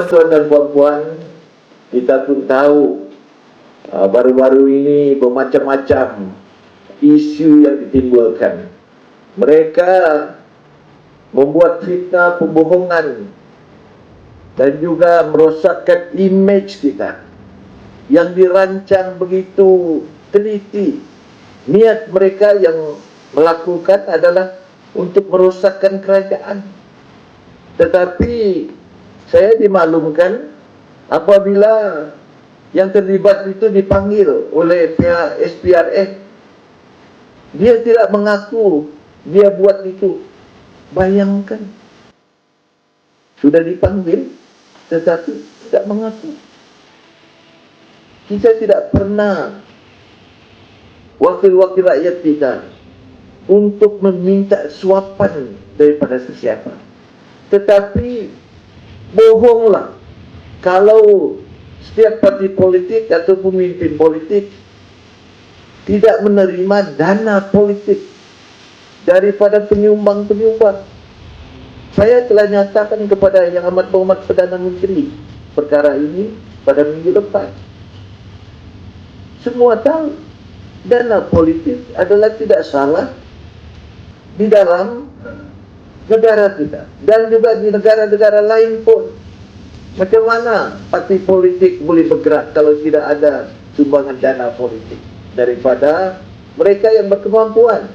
tuan-tuan dan puan-puan, kita pun tahu uh, baru-baru ini bermacam-macam isu yang ditimbulkan. Mereka membuat fitnah pembohongan dan juga merosakkan image kita yang dirancang begitu teliti. Niat mereka yang melakukan adalah untuk merosakkan kerajaan. Tetapi saya dimaklumkan apabila yang terlibat itu dipanggil oleh pihak SPRF dia tidak mengaku dia buat itu. Bayangkan. Sudah dipanggil tetapi tidak mengaku. Kita tidak pernah wakil-wakil rakyat kita untuk meminta suapan daripada sesiapa. Tetapi bohonglah kalau setiap parti politik atau pemimpin politik tidak menerima dana politik daripada penyumbang-penyumbang. Saya telah nyatakan kepada Yang Amat Berhormat Perdana Menteri perkara ini pada minggu depan. Semua tahu dana politik adalah tidak salah di dalam negara kita dan juga di negara-negara lain pun. Macam mana parti politik boleh bergerak kalau tidak ada sumbangan dana politik daripada mereka yang berkemampuan?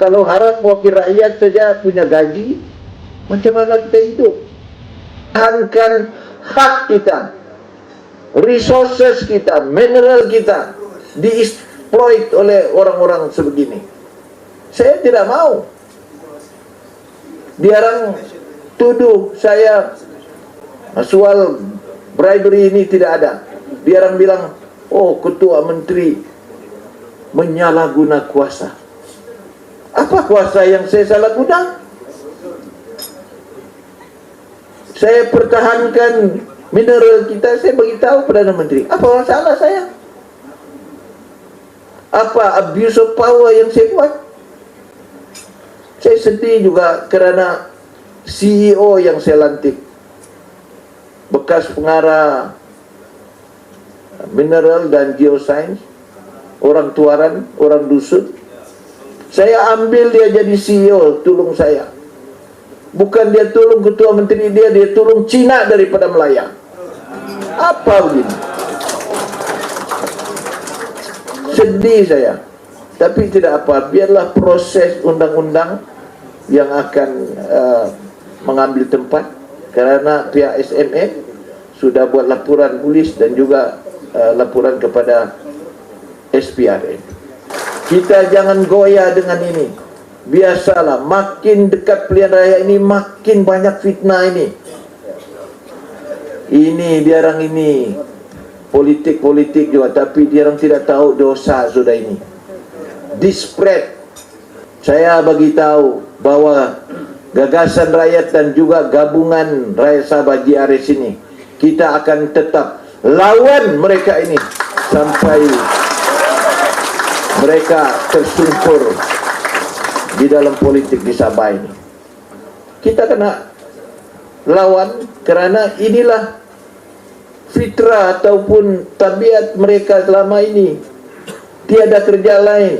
Kalau harap wakil rakyat saja punya gaji, macam mana kita hidup? Tahankan hak kita, resources kita, mineral kita diexploit oleh orang-orang sebegini. Saya tidak mau. Dia orang tuduh saya soal bribery ini tidak ada. Dia orang bilang, oh ketua menteri menyalahguna kuasa. Apa kuasa yang saya salah guna? Saya pertahankan mineral kita, saya beritahu Perdana Menteri. Apa masalah saya? Apa abuse of power yang saya buat? Saya sedih juga kerana CEO yang saya lantik. Bekas pengarah mineral dan geoscience. Orang tuaran, orang dusun. Saya ambil dia jadi CEO, tolong saya. Bukan dia tolong ketua menteri dia, dia tolong Cina daripada Melaya. Apa begini? Sedih saya. Tapi tidak apa, biarlah proses undang-undang yang akan uh, mengambil tempat kerana pihak SMM sudah buat laporan polis dan juga uh, laporan kepada SPRN. Kita jangan goyah dengan ini. Biasalah, makin dekat pilihan raya ini, makin banyak fitnah ini. Ini, dia orang ini. Politik-politik juga, tapi dia orang tidak tahu dosa sudah ini. Dispread. Saya bagi tahu bahawa gagasan rakyat dan juga gabungan rakyat Sabah GRS ini, kita akan tetap lawan mereka ini sampai mereka tersungkur di dalam politik di Sabah ini. Kita kena lawan kerana inilah fitrah ataupun tabiat mereka selama ini. Tiada kerja lain.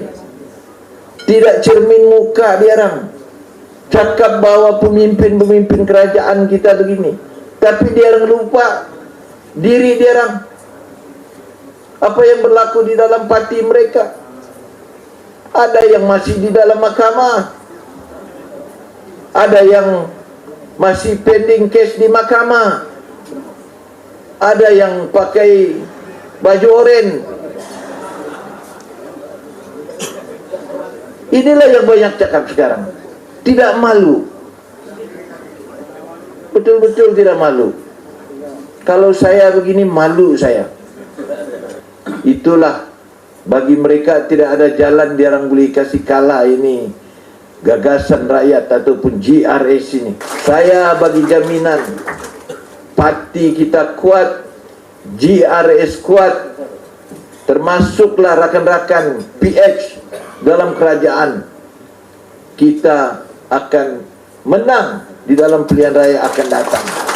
Tidak cermin muka dia orang. Cakap bahawa pemimpin-pemimpin kerajaan kita begini. Tapi dia orang lupa diri dia orang. Apa yang berlaku di dalam parti mereka. Ada yang masih di dalam mahkamah. Ada yang masih pending case di mahkamah. Ada yang pakai baju oren inilah yang banyak cakap sekarang tidak malu. Betul-betul tidak malu. Kalau saya begini malu saya. Itulah bagi mereka tidak ada jalan dia orang boleh kasih kalah ini. Gagasan rakyat ataupun GRS ini. Saya bagi jaminan parti kita kuat GRS kuat termasuklah rakan-rakan PH dalam kerajaan. Kita akan menang di dalam pilihan raya akan datang